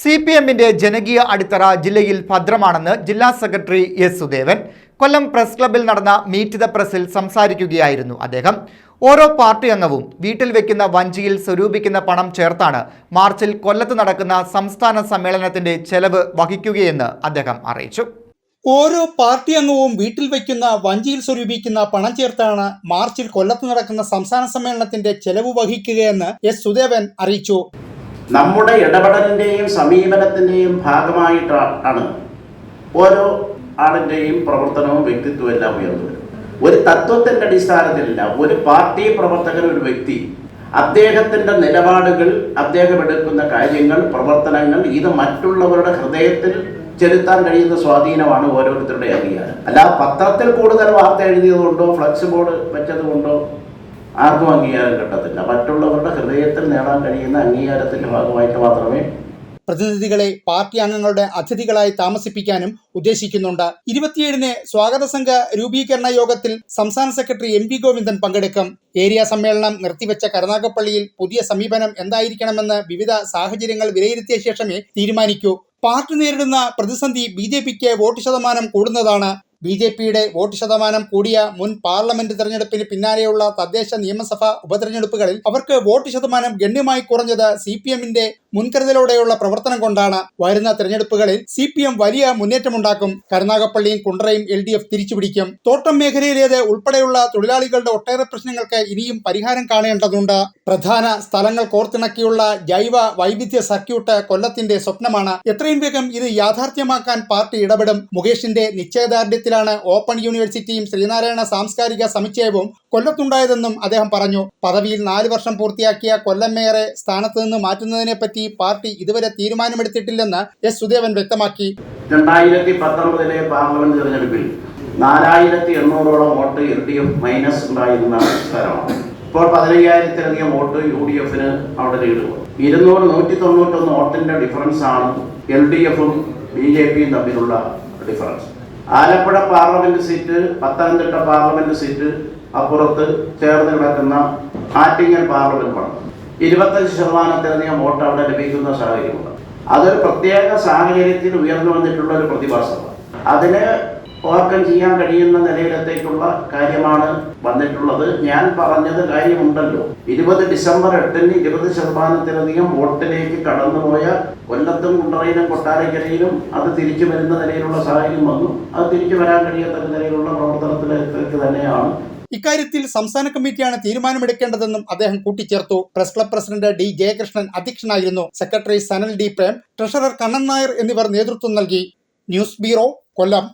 C P എമ്മിന്റെ ജനകീയ അടിത്തറ ജില്ലയിൽ ഭദ്രമാണെന്ന് ജില്ലാ secretary S Sudevan. Kollam press ക്ലബിൽ നടന്ന മീറ്റ് ദ പ്രസിൽ സംസാരിക്കുകയായിരുന്നു അദ്ദേഹം. ഓരോ പാർട്ടി അംഗവും വീട്ടിൽ വെക്കുന്ന വഞ്ചിയിൽ സ്വരൂപിക്കുന്ന പണം ചേർത്താണ് മാർച്ചിൽ കൊല്ലത്ത് നടക്കുന്ന സംസ്ഥാന സമ്മേളനത്തിന്റെ ചെലവ് വഹിക്കുകയെന്ന് അദ്ദേഹം അറിയിച്ചു. ഓരോ പാർട്ടി അംഗവും വീട്ടിൽ വയ്ക്കുന്ന വഞ്ചിയിൽ സ്വരൂപിക്കുന്ന പണം ചേർത്താണ് മാർച്ചിൽ കൊല്ലത്ത് നടക്കുന്ന സംസ്ഥാന സമ്മേളനത്തിന്റെ ചെലവ് വഹിക്കുകയെന്ന് എസ് സുദേവൻ അറിയിച്ചു. നമ്മുടെ ഇടപെടലിന്റെയും സമീപനത്തിന്റെയും ഭാഗമായിട്ടാണ് ഓരോ ആളിന്റെയും പ്രവർത്തനവും വ്യക്തിത്വവും എല്ലാം ഉയർന്നു ഒരു തത്വത്തിന്റെ അടിസ്ഥാനത്തിലല്ല ഒരു പാർട്ടി പ്രവർത്തകൻ ഒരു വ്യക്തി അദ്ദേഹത്തിന്റെ നിലപാടുകൾ അദ്ദേഹം എടുക്കുന്ന കാര്യങ്ങൾ പ്രവർത്തനങ്ങൾ ഇത് മറ്റുള്ളവരുടെ ഹൃദയത്തിൽ ചെലുത്താൻ കഴിയുന്ന സ്വാധീനമാണ് ഓരോരുത്തരുടെ അംഗീകാരം. അല്ല പത്രത്തിൽ കൂടുതൽ വാർത്ത എഴുതിയതുകൊണ്ടോ ഫ്ലക്സ് ബോർഡ് വെച്ചതുകൊണ്ടോ ആർക്കും അംഗീകാരം കിട്ടത്തില്ല. മറ്റുള്ളവരുടെ ഹൃദയത്തിൽ നേടാൻ കഴിയുന്ന അംഗീകാരത്തിന്റെ ഭാഗമായിട്ട് മാത്രമേ പ്രതിനിധികളെ പാർട്ടി അംഗങ്ങളുടെ അതിഥികളായി താമസിപ്പിക്കാനും ഉദ്ദേശിക്കുന്നുണ്ട്. ഇരുപത്തിയേഴിന് സ്വാഗത സംഘ രൂപീകരണ യോഗത്തിൽ സംസ്ഥാന സെക്രട്ടറി എം വി ഗോവിന്ദൻ പങ്കെടുക്കും. ഏരിയ സമ്മേളനം നിർത്തിവെച്ച കരുനാഗപ്പള്ളിയിൽ പുതിയ സമീപനം എന്തായിരിക്കണമെന്ന് വിവിധ സാഹചര്യങ്ങൾ വിലയിരുത്തിയ ശേഷമേ തീരുമാനിക്കൂ. പാർട്ടി നേരിടുന്ന പ്രതിസന്ധി ബി ജെ പിക്ക് വോട്ട് ശതമാനം കൂടുന്നതാണ് ബി ജെ പിയുടെ വോട്ട് ശതമാനം കൂടിയ മുൻ പാർലമെന്റ് തെരഞ്ഞെടുപ്പിന് പിന്നാലെയുള്ള തദ്ദേശ നിയമസഭാ ഉപതെരഞ്ഞെടുപ്പുകളിൽ അവർക്ക് വോട്ട് ശതമാനം ഗണ്യമായി കുറഞ്ഞത് സി പി എമ്മിന്റെ മുൻകരുതലോടെയുള്ള പ്രവർത്തനം കൊണ്ടാണ് വരുന്ന തെരഞ്ഞെടുപ്പുകളിൽ സി പി എം വലിയ മുന്നേറ്റമുണ്ടാക്കും. കരുനാഗപ്പള്ളിയും കുണ്ടറയും എൽ ഡി എഫ് തിരിച്ചുപിടിക്കും. തോട്ടം മേഖലയിലേത് ഉൾപ്പെടെയുള്ള തൊഴിലാളികളുടെ ഒട്ടേറെ പ്രശ്നങ്ങൾക്ക് ഇനിയും പരിഹാരം കാണേണ്ടതുണ്ട്. പ്രധാന സ്ഥലങ്ങൾ കോർത്തിണക്കിയുള്ള ജൈവ വൈവിധ്യ സർക്യൂട്ട് കൊല്ലത്തിന്റെ സ്വപ്നമാണ്. എത്രയും വേഗം ഇത് യാഥാർത്ഥ്യമാക്കാൻ പാർട്ടി ഇടപെടും. മുകേഷിന്റെ നിശ്ചയദാർഢ്യത്തിലാണ് ഓപ്പൺ യൂണിവേഴ്സിറ്റിയും ശ്രീനാരായണ സാംസ്കാരിക സമുച്ചയവും കൊല്ലത്തുണ്ടായതെന്നും അദ്ദേഹം പറഞ്ഞു. പദവിയിൽ നാല് വർഷം പൂർത്തിയാക്കിയ കൊല്ലം മേയറെ സ്ഥാനത്ത് നിന്ന് മാറ്റുന്നതിനെപ്പറ്റി പാർട്ടി ഇതുവരെ തീരുമാനമെടുത്തിട്ടില്ലെന്ന് എസ്. സുദേവൻ വ്യക്തമാക്കി. രണ്ടായിരത്തി പത്തൊമ്പതിലെ പാർലമെന്റ് തെരഞ്ഞെടുപ്പിൽ നാലായിരത്തി എണ്ണൂറോളം vote L D F minus ഉണ്ടായിരുന്ന സ്ഥലമാണ് ഇപ്പോൾ പതിനയ്യായിരത്തിലധികം വോട്ട് യു ഡി എഫിന് അവിടെ നേടുക ഇരുന്നൂറ് നൂറ്റി തൊണ്ണൂറ്റൊന്ന് വോട്ടിന്റെ ഡിഫറൻസ് ആണ് എൽ ഡി എഫും ബി ജെ പിയും തമ്മിലുള്ള difference Alappuzha parliament seat Pathanamthitta parliament seat അപ്പുറത്ത് ചേർന്ന് കിടക്കുന്ന ആറ്റിങ്ങൽ പാർലമെന്റ് മണ്ഡലം ഇരുപത്തഞ്ച് ശതമാനത്തിലധികം വോട്ട് അവിടെ ലഭിക്കുന്ന സാഹചര്യമുണ്ട്. അതൊരു പ്രത്യേക സാഹചര്യത്തിൽ ഉയർന്നു വന്നിട്ടുള്ള ഒരു പ്രതിഭാസമാണ്. അതിന് ഓവർകം ചെയ്യാൻ കഴിയുന്ന നിലയിലത്തേക്കുള്ള കാര്യമാണ് വന്നിട്ടുള്ളത്. ഞാൻ പറഞ്ഞത് കാര്യമുണ്ടല്ലോ. ഇരുപത് ഡിസംബർ എട്ടിന് ഇരുപത് ശതമാനത്തിലധികം വോട്ടിലേക്ക് കടന്നുപോയ കൊല്ലത്തും കുണ്ടറയിലും കൊട്ടാരക്കരയിലും അത് തിരിച്ചു വരുന്ന നിലയിലുള്ള സാഹചര്യം വന്നു. അത് തിരിച്ചു വരാൻ കഴിയാത്ത നിലയിലുള്ള പ്രവർത്തനത്തിലേക്ക് തന്നെയാണ് ഇക്കാര്യത്തിൽ സംസ്ഥാന കമ്മിറ്റിയാണ് തീരുമാനമെടുക്കേണ്ടതെന്നും അദ്ദേഹം കൂട്ടിച്ചേർത്തു. Press club president D Jayakrishnan അധ്യക്ഷനായിരുന്നു. Secretary Sanal D Prem treasurer Kannan Nair എന്നിവർ നേതൃത്വം നൽകി. News bureau Kollam.